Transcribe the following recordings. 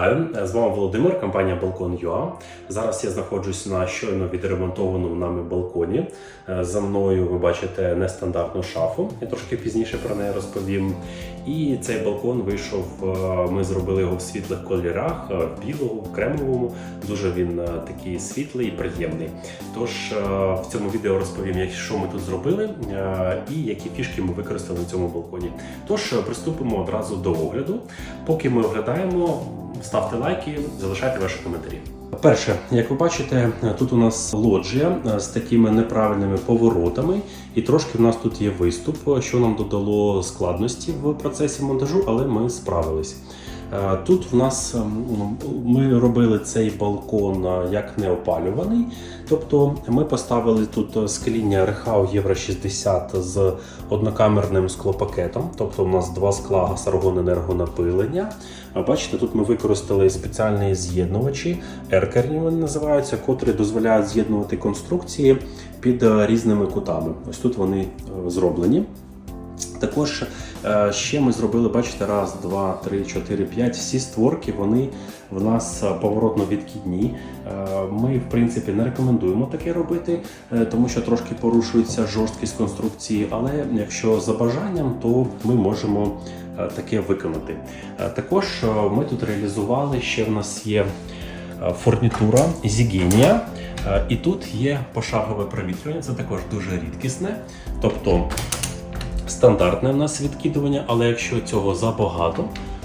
Вітаю! З вами Володимир, компанія Балкон.ua. Зараз я знаходжусь на щойно відремонтованому нами балконі. Е, За мною ви бачите нестандартну шафу. Я трошки пізніше про неї розповім. І цей балкон вийшов. е, Ми зробили його в світлих кольорах, е, в білому, в кремовому. Дуже він такий світлий і приємний. Тож в цьому відео розповім, що ми тут зробили і які фішки ми використали на цьому балконі. Тож приступимо одразу до огляду. Поки ми оглядаємо, ставте лайки, залишайте ваші коментарі. Перше, як ви бачите, тут у нас лоджія з такими неправильними поворотами, і трошки в нас тут є виступ, що нам додало складності в процесі монтажу, але ми справились. Е, Тут в нас ем, ми робили цей балкон е, як неопалюваний, тобто ми поставили тут скління Рехау Євро 60 з однокамерним склопакетом, тобто у нас два скла гасаргон енергонапилення. Бачите, тут ми використали спеціальні з'єднувачі, еркерні вони називаються, котрі дозволяють з'єднувати конструкції під е, різними кутами. Ось тут вони е, зроблені. Також е, ще ми зробили, бачите, раз, два, три, чотири, п'ять. Всі створки вони в нас е, поворотно відкидні. Е, Ми, в принципі, не рекомендуємо таке робити, е, тому що трошки порушується жорсткість конструкції. Але якщо за бажанням, то ми можемо е, таке виконати. Е, Також е, ми тут реалізували ще в нас є е, фурнітура Зігенія. Е, І тут є пошагове провітрювання, це також дуже рідкісне. Тобто стандартне в нас відкидування, але якщо цього забагато,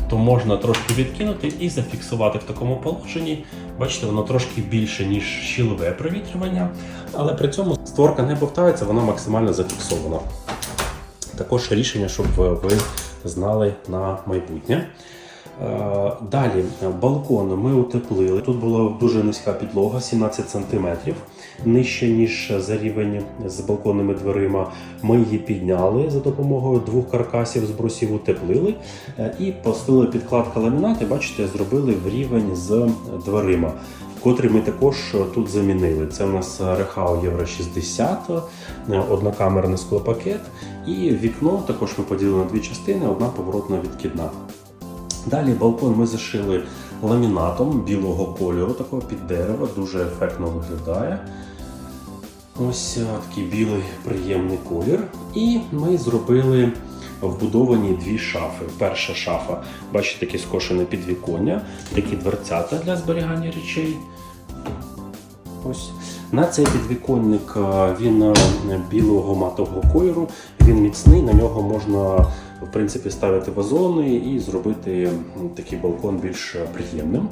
то можна трошки відкинути і зафіксувати в такому положенні. Бачите, воно трошки більше, ніж щілове провітрювання, але при цьому створка не бовтається, вона максимально зафіксована. Також рішення, щоб ви знали на майбутнє. Е, Далі балкон ми утеплили. Тут була дуже низька підлога, 17 см, нижче ніж за рівень з балконними дверима. Ми її підняли за допомогою двох каркасів з брусів, утеплили е, і поставили підкладка ламінати. Бачите, зробили в рівень з дверима. Котрі ми також тут замінили. Це у нас Рехау Євро 60, е, однокамерний склопакет, і вікно також ми поділили на дві частини, одна поворотна відкидна. Далі балкон ми зашили ламінатом білого кольору, такого під дерево, дуже ефектно виглядає. Ось е, такий білий приємний колір. І ми зробили вбудовані дві шафи. Перша шафа, бачите, таке скошене підвіконня, такі дверцята для зберігання речей. Ось. На цей підвіконник е, він е, білого матового кольору, він міцний, на нього можна в принципі ставити вазони і зробити такий балкон більш е, приємним.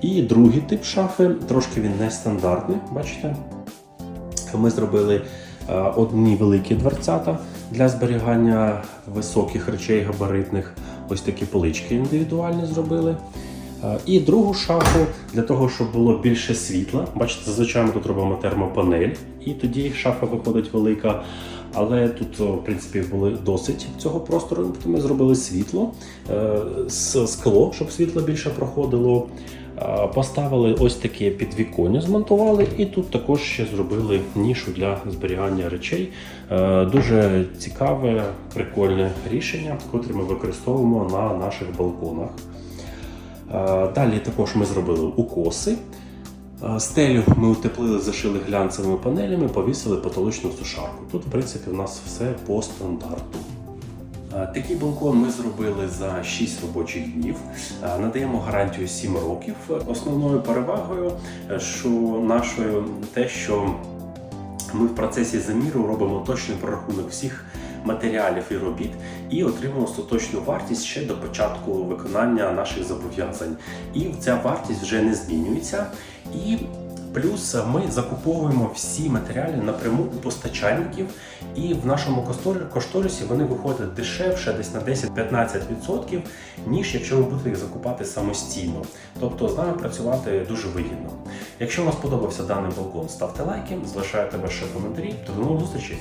І другий тип шафи, трошки він нестандартний, бачите? Ми зробили одні великі дверцята для зберігання високих речей габаритних. Ось такі полички індивідуальні зробили. Е, І другу шафу для того, щоб було більше світла. Бачите, зазвичай ми тут робимо термопанель, і тоді шафа виходить велика. Але тут, в принципі, було досить цього простору. Тобто ми зробили світло, е, с- скло, щоб світло більше проходило. Е, Поставили ось таке підвіконня, змонтували, і тут також ще зробили нішу для зберігання речей. Е, Дуже цікаве, прикольне рішення, котре ми використовуємо на наших балконах. Е, Далі також ми зробили укоси. Е, Стелю ми утеплили, зашили глянцевими панелями, повісили потолочну сушарку. Тут, в принципі, у нас все по стандарту. Е, Такий балкон ми зробили за 6 робочих днів. Надаємо гарантію 7 років. Основною перевагою, що нашою те, що ми в процесі заміру робимо точний прорахунок всіх матеріалів і робіт і отримуємо остаточну вартість ще до початку виконання наших зобов'язань. І ця вартість вже не змінюється. І плюс ми закуповуємо всі матеріали напряму у постачальників, і в нашому кошторисі вони виходять дешевше, десь на 10-15%, ніж якщо ви будете їх закупати самостійно. Тобто з нами працювати дуже вигідно. Якщо вам сподобався даний балкон, ставте лайки, залишайте ваші коментарі. До нових зустрічей!